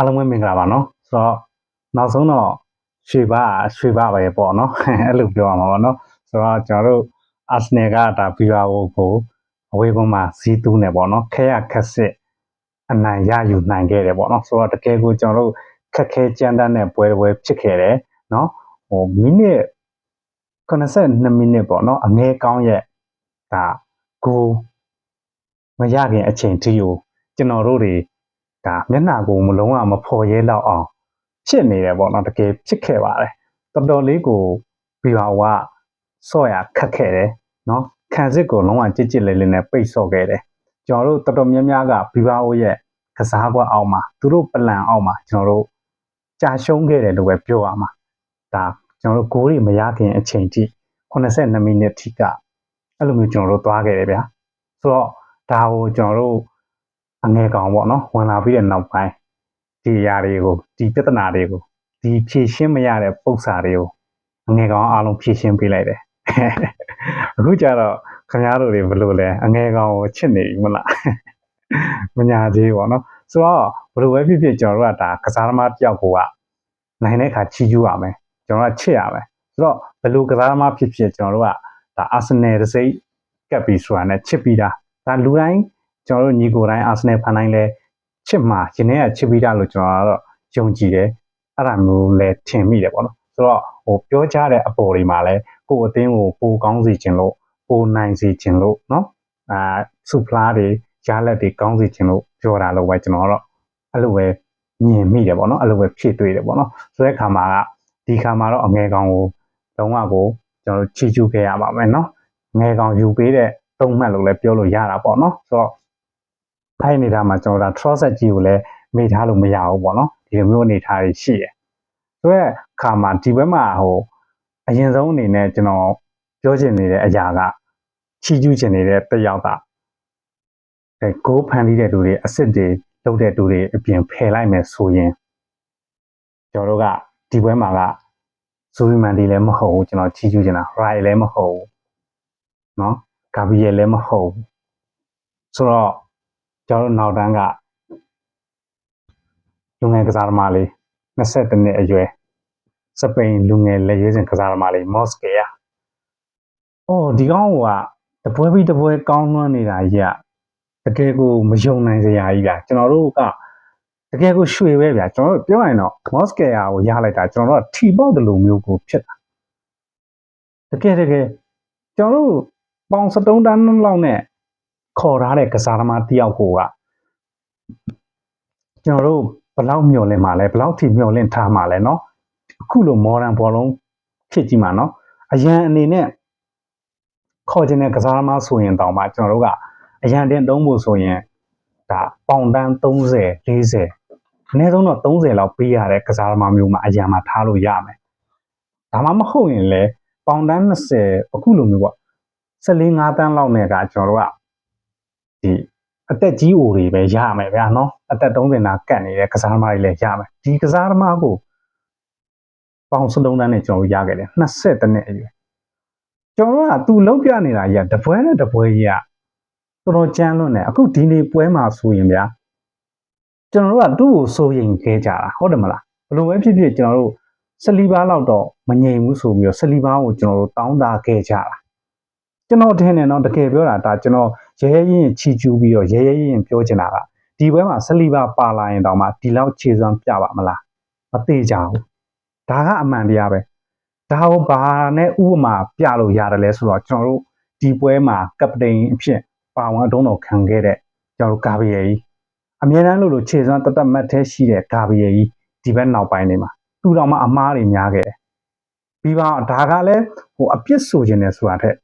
အားလုံးပဲမင်္ဂလာပါနော်ဆိုတော့နောက်ဆုံးတော့ရွှေပါရွှေပါပဲပေါ့နော်အဲ့လိုပြောရမှာပေါ့နော်ဆိုတော့ကျွန်တော်တို့အာဆနယ်ကဒါဘီယာဝိုကိုအဝေးကွန်းမှာစီးတူးနေပေါ့နော်ခဲရခက်စစ်အနိုင်ရယူနိုင်ခဲ့တယ်ပေါ့နော်ဆိုတော့တကယ်ကိုကျွန်တော်တို့ခက်ခဲကြမ်းတမ်းတဲ့ပွဲပွဲဖြစ်ခဲ့တယ်နော်ဟိုမိနစ်82မိနစ်ပေါ့နော်အငဲကောင်းရဲ့ဒါကိုမရခင်အချိန်ထိကိုကျွန်တော်တို့တွေ ဒါမျက်နှာကိုမလုံးဝမဖော်ရဲတော့အောင်ဖြစ်နေတယ်ပေါ့နော်တကယ်ဖြစ်ခဲ့ပါတယ်တော်တော်လေးကိုဘီဝါကဆော့ရခက်ခဲ့တယ်နော်ခံစစ်ကိုလုံးဝကြစ်ကြစ်လေးလေးနဲ့ပိတ်ဆော့ခဲ့တယ်ကျွန်တော်တို့တော်တော်များများကဘီဝါရဲ့ကစားကွက်အောက်မှာသူတို့ပလန်အောက်မှာကျွန်တော်တို့ကြာရှုံးခဲ့တယ်လို့ပဲပြောရမှာဒါကျွန်တော်တို့ဂိုးတွေမရခင်အချိန်ထိ82မိနစ်ထိကအဲ့လိုမျိုးကျွန်တော်တို့သွားခဲ့တယ်ဗျာဆိုတော့ဒါကိုကျွန်တော်တို့ အငယ်ကောင်ပေါ့နော်ဝင်လာပြီးတဲ့နောက်ပိုင်းဒီအရာတွေကိုဒီပြဿနာတွေကိုဒီဖြည့်ရှင်းမရတဲ့ပုံစံတွေကိုအငယ်ကောင်အားလုံးဖြည့်ရှင်းပေးလိုက်တယ်အခုကျတော့ခင်ဗျားတို့တွေဘယ်လိုလဲအငယ်ကောင်ကိုချစ်နေပြီမလားမညာသေးပေါ့နော်ဆိုတော့ဘယ်လိုပဲဖြစ်ဖြစ်ကျွန်တော်တို့ကဒါကစားသမားတယောက်ကိုကနိုင်တဲ့အခါချီးကျူးရမယ်ကျွန်တော်တို့ကချစ်ရမယ်ဆိုတော့ဘယ်လိုကစားသမားဖြစ်ဖြစ်ကျွန်တော်တို့ကဒါအာဆင်နယ်တစ်စိတ်ကပ်ပြီးဆိုတာနဲ့ချစ်ပြီးတာဒါလူတိုင်း ကျွန်တော်တို့ညီကိုတိုင်းအာဆင်နယ်ဖန်တိုင်းလဲချစ်မှာရင်ထဲကချစ်ပြီးသားလို့ကျွန်တော်ကတော့ယုံကြည်တယ်အဲ့ဒါမျိုးလဲထင်မိတယ်ပေါ့နော်ဆိုတော့ဟိုပြောကြတဲ့အပေါ်တွေမှာလဲကိုယ်အသင်းကိုပိုကောင်းစေခြင်းလို့ပိုနိုင်စေခြင်းလို့နော်အာစုဖလားတွေရလက်တွေကောင်းစေခြင်းလို့ပြောတာလို့ပဲကျွန်တော်ကတော့အဲ့လိုပဲမြင်မိတယ်ပေါ့နော်အဲ့လိုပဲဖြည့်တွေ့တယ်ပေါ့နော်ဆိုတဲ့ခါမှာကဒီခါမှာတော့အငယ်ကောင်ကိုလုံးဝကိုကျွန်တော်တို့ချီကျူးခဲ့ရပါမယ်နော်ငယ်ကောင်ယူပေးတဲ့သုံးမှတ်လို့လည်းပြောလို့ရတာပေါ့နော်ဆိုတော့ ဖိုင်နေတာမှာကျွန်တော်ဒါ trust ကြီးကိုလည်းမေ့ထားလို့မရဘူးပေါ့နော်ဒီလိုမျိုးအနေထားတွေရှိတယ်ဆိုတော့ခါမှာဒီဘက်မှာဟိုအရင်ဆုံးအနေနဲ့ကျွန်တော်ပြောချင်နေတဲ့အရာကချီးကျူးချင်နေတဲ့တစ်ယောက်ကအဲကိုဖန်တီးတဲ့လူတွေအစ်စ်တွေလုပ်တဲ့လူတွေအပြင်ဖယ်လိုက်မယ်ဆိုရင်ကျွန်တော်တို့ကဒီဘက်မှာကဇူရီမန်ဒီလည်းမဟုတ်ဘူးကျွန်တော်ချီးကျူးချင်တာရိုင်လည်းမဟုတ်ဘူးเนาะဂါဘီယယ်လည်းမဟုတ်ဘူးဆိုတော့ ကျွန်တော်တို့နောက်တန်းကလူငယ်ကစားသမားလေး22နှစ်အရွယ်စပိန်လူငယ်လက်ရွေးစင်ကစားသမားလေးမော့စကေယာ။အော်ဒီကောင်ကတပွဲပြီးတပွဲကောင်းလွှမ်းနေတာကြီးကတကယ်ကိုမယုံနိုင်စရာကြီးဗျာကျွန်တော်တို့ကတကယ်ကိုရွှေပဲဗျာကျွန်တော်တို့ပြောရင်တော့မော့စကေယာကိုရလိုက်တာကျွန်တော်တို့ကထီပေါက်တလူမျိုးကိုဖြစ်တာတကယ်တကယ်ကျွန်တော်တို့ပေါင်စတုံးတန်းလောက်နဲ့ ခေါ်ထားတဲ့ကစားသမားတယောက်ကိုကကျွန်တော်တို့ဘယ်လောက်မျှော်လင့်မှာလဲဘယ်လောက်ထိမျှော်လင့်ထားမှာလဲเนาะအခုလို modern ဘောလုံးဖြစ်ကြီးမှာเนาะအရန်အနေနဲ့ခေါ်ခြင်းတဲ့ကစားသမားဆိုရင်တောင်မှကျွန်တော်တို့ကအရန်တင်တုံးဖို့ဆိုရင်ဒါပေါင်တန်း30 40အနည်းဆုံးတော့30လောက်ပေးရတဲ့ကစားသမားမျိုးမှာအရန်မှာထားလို့ရမယ်ဒါမှမဟုတ်ရင်လည်းပေါင်တန်း20အခုလိုမျိုးပေါ့14 5တန်းလောက်နဲ့ကကျွန်တော်တို့က ဒီအသက်ကြီးအိုတွေပဲရမယ်ဗျာနော်အသက်30နာကတ်နေတဲ့ကစားသမားတွေလည်းရမယ်ဒီကစားသမားကိုပေါင်စလုံးတန်းနဲ့ကျွန်တော်တို့ရခဲ့တယ်20တနှစ်အရွယ်ကျွန်တော်တို့ကသူလုံးပြနေတာကြီးကတပွဲနဲ့တပွဲကြီးကတော်တော်ကြမ်းလွန်းတယ်အခုဒီနေ့ပွဲမှာဆိုရင်ဗျာကျွန်တော်တို့ကသူ့ကိုစိုးရိမ်ခဲ့ကြတာဟုတ်တယ်မလားဘယ်လိုပဲဖြစ်ဖြစ်ကျွန်တော်တို့ဆလီဘာလောက်တော့မငြိမ်ဘူးဆိုပြီးတော့ဆလီဘာကိုကျွန်တော်တို့တောင်းတာခဲ့ကြတာကျွန်တော်ထင်တယ်နော်တကယ်ပြောတာဒါကျွန်တော် ရဲရဲရင်ချီကျူးပြီးတော့ရဲရဲရင်ပြောချင်တာကဒီဘက်မှာဆလီဘာပါလာရင်တောင်မှဒီလောက်ခြေစွမ်းပြပါမလားမသေးကြဘူးဒါကအမှန်တရားပဲဒါကိုဘာနဲ့ဥပမာပြလို့ရတယ်လဲဆိုတော့ကျွန်တော်တို့ဒီပွဲမှာကပတိန်အဖြစ်ပါဝင်အတုံးတော်ခံခဲ့တဲ့ကျွန်တော်တို့ကာဗီယေကြီးအမြဲတမ်းလို့လို့ခြေစွမ်းတသက်မတ်သေးရှိတဲ့ကာဗီယေကြီးဒီဘက်နောက်ပိုင်းနေမှာသူတော်မှအမားတွေများခဲ့တယ်ပြီးပါဒါကလည်းဟိုအပြစ်ဆိုခြင်းနဲ့ဆိုတာထက်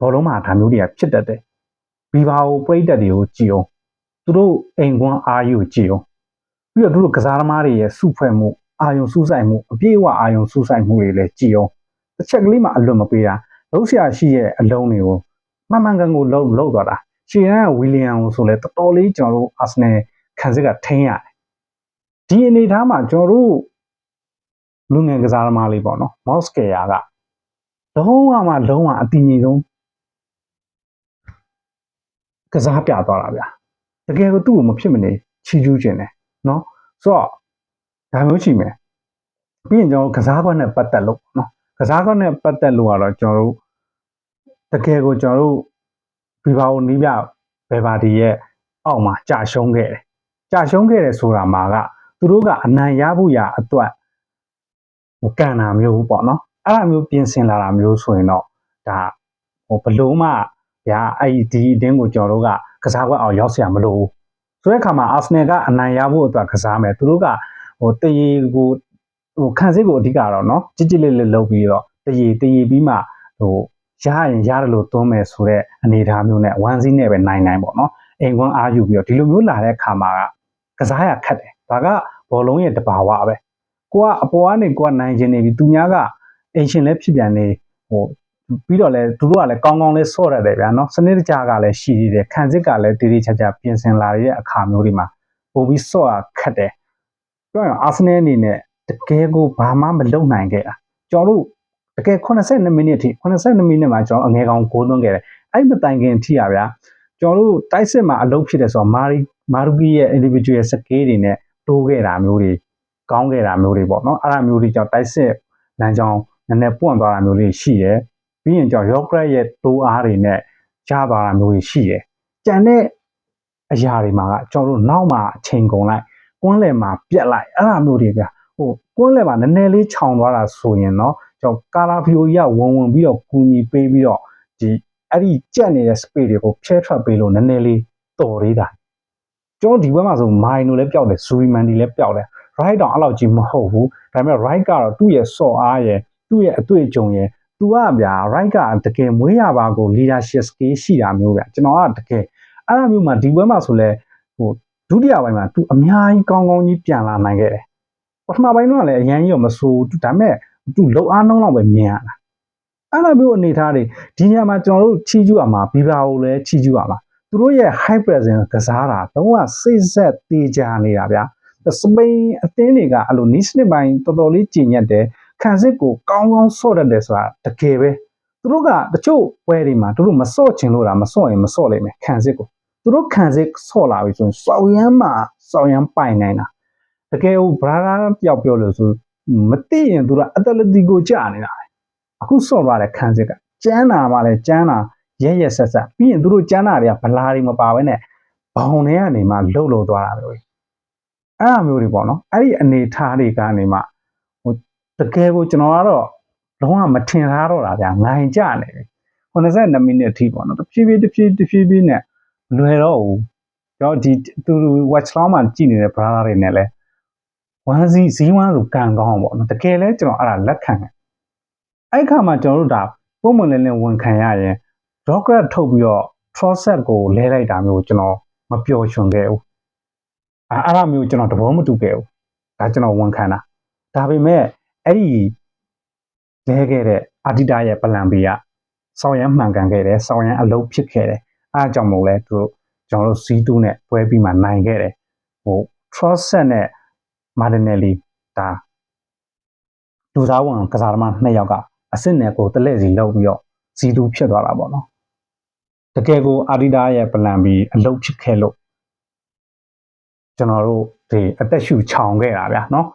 ဘောလုံးမှာဒါမျိုးတွေကဖြစ်တတ်တယ် ဘီဘာကိုပြိတက်တွေကိုကြည်အောင်သူတို့အိမ်ကွန်းအာယူကြည်အောင်ပြီးတော့သူတို့ကစားသမားတွေရဲ့စုဖွဲ့မှုအာယုံစူးစိုက်မှုအပြည့်အဝအာယုံစူးစိုက်မှုတွေလည်းကြည်အောင်တစ်ချက်ကလေးမှအလွတ်မပေးတာလုံးဆရာရှိရဲ့အလုံးတွေကိုမှန်မှန်ကန်ကိုလှုပ်လှုပ်သွားတာရှီရန်ကဝီလီယံကိုဆိုလဲတော်တော်လေးကျွန်တော်တို့အာဆနယ်ခံစစ်ကထိန်းရတယ်ဒီအနေအထားမှာကျွန်တော်တို့လူငယ်ကစားသမားလေးပေါ့နော်မော့စကေယာကလုံးဝမှလုံးဝအတီးငိမ်ဆုံး ကစားပြသွားတာဗျာတကယ်ကိုသူ့ကိုမဖြစ်မနေချီကျူးခြင်းတယ်နော်ဆိုတော့ဒါမျိုးရှိမယ်ပြီးရင်ကျွန်တော်တို့ကစားကွက်နဲ့ပတ်သက်လို့နော်ကစားကွက်နဲ့ပတ်သက်လို့ကတော့ကျွန်တော်တို့တကယ်ကိုကျွန်တော်တို့ဘီဘာအိုနီးပြဘယ်ပါတီရဲ့အောက်မှာကြာရှုံးခဲ့တယ်ကြာရှုံးခဲ့တယ်ဆိုတာမှာကသူတို့ကအနိုင်ရဖို့ရအတွက်ဟိုကန်တာမျိုးပေါ့နော်အဲ့လိုမျိုးပြင်ဆင်လာတာမျိုးဆိုရင်တော့ဒါဟိုဘလုံးမှ ဒါအဲ့ဒီအတင်းကိုကျွန်တော်တို့ကကစားကွက်အောင်ရောက်စရာမလိုဘူးဆိုတဲ့အခါမှာအာဆနယ်ကအနိုင်ရဖို့အတွက်ကစားမယ်သူတို့ကဟိုတရေကိုဟိုခံစစ်ကိုအဓိကတော့နော်ကြစ်ကြစ်လေးလေးလုပ်ပြီးတော့တရေတရေပြီးမှဟိုရရင်ရတယ်လို့သွန်းမယ်ဆိုတဲ့အနေအထားမျိုးနဲ့ဝမ်စီးနဲ့ပဲနိုင်နိုင်ပေါ့နော်အိမ်ကွန်းအားယူပြီးတော့ဒီလိုမျိုးလာတဲ့အခါမှာကစားရခက်တယ်ဒါကဘောလုံးရဲ့တဘာဝပဲကိုကအပေါ်ကနေကိုကနိုင်ချင်နေပြီသူများကအင်ရှင်လည်းဖြစ်ပြန်နေဟို ပြီးတော့လဲသူတို့ကလည်းကောင်းကောင်းလေးဆော့ရတယ်ဗျာနော်စနစ်တကျကလည်းရှိသေးတယ်ခံစစ်ကလည်းတည်တည်ချာချာပြင်ဆင်လာတဲ့အခါမျိုးတွေမှာပို့ပြီးဆော့ရခက်တယ်ပြောရင်အာဆနယ်အနေနဲ့တကယ်ကိုဘာမှမလုပ်နိုင်ခဲ့တာကျွန်တော်တို့တကယ်82မိနစ်အထိ82မိနစ်မှာကျွန်တော်အငယ်ကောင်6သွင်းခဲ့တယ်အဲ့မတိုင်ခင်အထိอ่ะဗျာကျွန်တော်တို့တိုက်စစ်မှာအလုပ်ဖြစ်တယ်ဆိုတော့မာရီမာရူကီရဲ့ individual skill တွေနဲ့တိုးခဲ့တာမျိုးတွေကောင်းခဲ့တာမျိုးတွေပေါ့နော်အဲ့ဒါမျိုးတွေကြောင့်တိုက်စစ်လမ်းကြောင်းနည်းနည်းပွန့်သွားတာမျိုးတွေရှိတယ် ပြီးရင်ကြောင့် rocket ရဲ့တိုးအားတွေနဲ့ရပါတာမျိုးတွေရှိတယ်။ကြံတဲ့အရာတွေမှာကကျွန်တော်တို့နောက်မှအချိန်ကုန်လိုက်ကွန်းလယ်မှာပြက်လိုက်အဲ့ဒါမျိုးတွေဗျာဟိုကွန်းလယ်မှာနည်းနည်းလေးခြောင်သွားတာဆိုရင်တော့ကျွန်တော်ကာလာဖီယိုကြီးကဝင်ဝင်ပြီးတော့ကူညီပေးပြီးတော့ဒီအဲ့ဒီကြက်နေတဲ့ space တွေကိုဖျဲထွက်ပေးလို့နည်းနည်းလေးတော်သေးတာကျွန်တော်ဒီဘက်မှာဆိုမိုင်တို့လည်းပျောက်တယ်ဇူရီမန်ဒီလည်းပျောက်တယ် right တောင်အဲ့လောက်ကြီးမဟုတ်ဘူးဒါပေမဲ့ right ကတော့သူ့ရဲ့ sort အားရဲ့သူ့ရဲ့အတွေ့အကြုံရဲ့ သူကဗျာ right ကတကယ်မွေးရပါကို leadership skill ရှိတာမျိုးဗျာကျွန်တော်ကတကယ်အဲ့လိုမျိုးမှာဒီဘက်မှာဆိုလဲဟိုဒုတိယပိုင်းမှာသူအများကြီးကောင်းကောင်းကြီးပြန်လာနိုင်ခဲ့တယ်ပထမပိုင်းတော့လည်းအရင်ကြီးတော့မဆိုးဒါပေမဲ့သူလုံအားနှုံးလောက်ပဲမြင်ရတာအဲ့လိုမျိုးအနေထားတွေဒီညမှာကျွန်တော်တို့ချီးကျူးရမှာဘီဘာကိုလည်းချီးကျူးရမှာသူတို့ရဲ့ high presence ကစားတာတော့ကစိတ်ဆက်သေးကြနေတာဗျာစပိန်အသင်းတွေကအဲ့လိုနီးစနစ်ပိုင်းတော်တော်လေးကျင်ညက်တယ် ခံစစ်ကိုကောင်းကောင်းဆော့တတ်တယ်ဆိုတာတကယ်ပဲသူတို့ကတချို့ပွဲတွေမှာသူတို့မဆော့ချင်လို့လားမဆော့ရင်မဆော့လိမ့်မယ်ခံစစ်ကိုသူတို့ခံစစ်ဆော့လာပြီဆိုရင်စောက်ရမ်းမှာစောက်ရမ်းပိုင်နိုင်တာတကယ်ဟိုဘရာရာတယောက်ပြောလို့ဆိုမသိရင်သူကအတလက်တီကိုကြာနေတာပဲအခုဆော့သွားတဲ့ခံစစ်ကကျန်းတာမှလည်းကျန်းတာရဲရဲဆက်ဆက်ပြီးရင်သူတို့ကျန်းတာတွေကဗလာတွေမပါဘဲနဲ့ဘောင်တွေကနေမှလှုပ်လှုပ်သွားတာပဲအဲ့အမျိုးတွေပေါ့နော်အဲ့ဒီအနေထားတွေကနေမှဟို တကယ်ကိုကျွန်တော်ကတော့လုံးဝမထင်ထားတော့တာဗျာငိုင်ကြနေတယ်82မိနစ်အထိပေါ့နော်တဖြည်းဖြည်းတဖြည်းတဖြည်းဖြည်းနဲ့လွယ်တော့ဘူးကျွန်တော်ဒီသူ watch long မှာကြည့်နေတဲ့ brother တွေနဲ့လဲ1 Z ဇီး1ဆိုကန်ကောင်းပေါ့နော်တကယ်လဲကျွန်တော်အဲ့ဒါလက်ခံတယ်အဲ့ခါမှာကျွန်တော်တို့ဒါပုံမှန်လည်းလည်းဝန်ခံရရင် rocket ထုတ်ပြီးတော့ process ကိုလဲလိုက်တာမျိုးကျွန်တော်မပျော်ရွှင်ခဲ့ဘူးအဲ့အဲ့လိုမျိုးကျွန်တော်တဘောမတူခဲ့ဘူးဒါကျွန်တော်ဝန်ခံတာဒါပေမဲ့ အဲ့ဒီလဲခဲ့တဲ့အာဒီတာရဲ့ပလန်ဘီကစောင်းရမ်းမှန်ကန်ခဲ့တယ်စောင်းရမ်းအလုပ်ဖြစ်ခဲ့တယ်အားကြောင့်မို့လဲသူတို့ကျွန်တော်တို့ C2 နဲ့ပွဲပြီးမှနိုင်ခဲ့တယ်ဟို Trosset နဲ့ Martinelli ဒါလူသားဝန်ကစားသမားနှစ်ယောက်ကအစ်စ်နယ်ကိုတလဲစီလောက်ပြီးတော့ C2 ဖြစ်သွားတာပေါ့နော်တကယ်ကိုအာဒီတာရဲ့ပလန်ပြီးအလုပ်ဖြစ်ခဲ့လို့ကျွန်တော်တို့ဒီအသက်ရှူချောင်ခဲ့တာဗျာနော်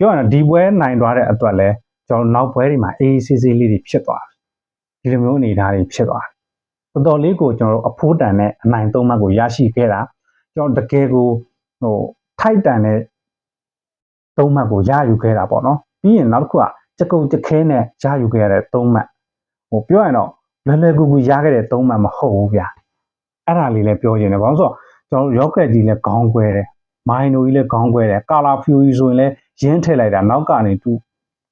ပြောရရင်ဒီပွဲနိုင်သွားတဲ့အတွက်လဲကျွန်တော်နောက်ပွဲတွေမှာအေးဆေးဆေးလေးတွေဖြစ်သွားတယ်ဒီလိုမျိုးအနေအထားတွေဖြစ်သွားတယ်တော်တော်လေးကိုကျွန်တော်တို့အဖိုးတန်နဲ့အနိုင်သုံးမှတ်ကိုရရှိခဲ့တာကျွန်တော်တကယ်ကိုဟိုထိုက်တန်တဲ့သုံးမှတ်ကိုရယူခဲ့တာပေါ့နော်ပြီးရင်နောက်တစ်ခုကကြကုံကြခဲနဲ့ရယူခဲ့ရတဲ့သုံးမှတ်ဟိုပြောရရင်တော့လွယ်လွယ်ကူကူရခဲ့တဲ့သုံးမှတ်မဟုတ်ဘူးဗျာအဲ့ဒါလေးလည်းပြောချင်တယ်ဘာလို့ဆိုတော့ကျွန်တော်ရော့ကက်ကြီးလည်းခေါင်းခွဲတယ်မိုင်းနိုကြီးလည်းခေါင်းခွဲတယ်ကာလာဖျူကြီးဆိုရင်လည်း ရင်းထည့်လိုက်တာနောက်ကနေသူ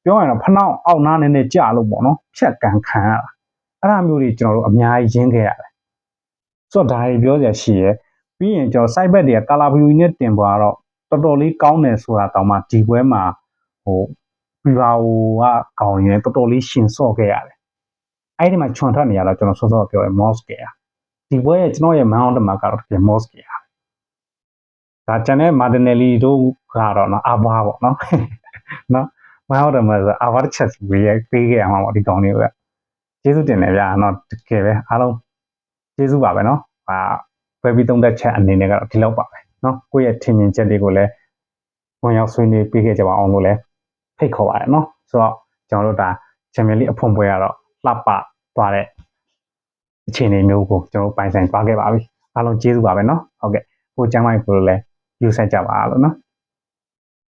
ပြောရရင်တော့ဖနှောက်အောက်နားနည်းနည်းကြလို့ပေါ့နော်ဖြတ်ကန်ခံရတာအဲ့ဒါမျိုးတွေကျွန်တော်တို့အများကြီးရင်းခဲ့ရတယ်ဆိုတော့ဒါတွေပြောစရာရှိရယ်ပြီးရင်ကျွန်တော် site bet တွေကကာလာဖျူကြီးနဲ့တင်ပွားတော့တော်တော်လေးကောင်းတယ်ဆိုတာတောင်မှဒီပွဲမှာဟိုပီပါဟိုကကောင်းရင်တော်တော်လေးရှင်ဆော့ခဲ့ရတယ်အဲ့ဒီမှာချွန်ထွက်နေရတော့ကျွန်တော်စောစောပြောရ mosque ကဒီပွဲရဲ့ကျွန်တော်ရဲ့ man of the match ကတော့တကယ် mosque ကဒါကျန်တဲ့ Martinelli တို့ ကတော့နော်အဘွားပေါ့နော်နော် man of the match ဆိုအဘွားတစ်ချက်ဝေးပေးခဲ့ရမှာပေါ့ဒီကောင်တွေကကျေးဇူးတင်တယ်ဗျာနော်တကယ်ပဲအားလုံးကျေးဇူးပါပဲနော်ဟာပွဲပြီးသုံးသက်ချက်အနေနဲ့ကတော့ဒီလောက်ပါပဲနော်ကိုယ့်ရဲ့ထင်မြင်ချက်တွေကိုလည်းဝင်ရောက်ဆွေးနွေးပေးခဲ့ကြပါအောင်လို့လည်းဖိတ်ခေါ်ပါတယ်နော်ဆိုတော့ကျွန်တော်တို့ဒါချန်ပီယံလိအဖွင့်ပွဲကတော့လှပသွားတဲ့အခြေအနေမျိုးကိုကျွန်တော်တို့ပိုင်ဆိုင်သွားခဲ့ပါပြီအားလုံးကျေးဇူးပါပဲနော်ဟုတ်ကဲ့ကိုကျမ်းမိုက်ကိုလည်းယူဆကြပါလို့နော်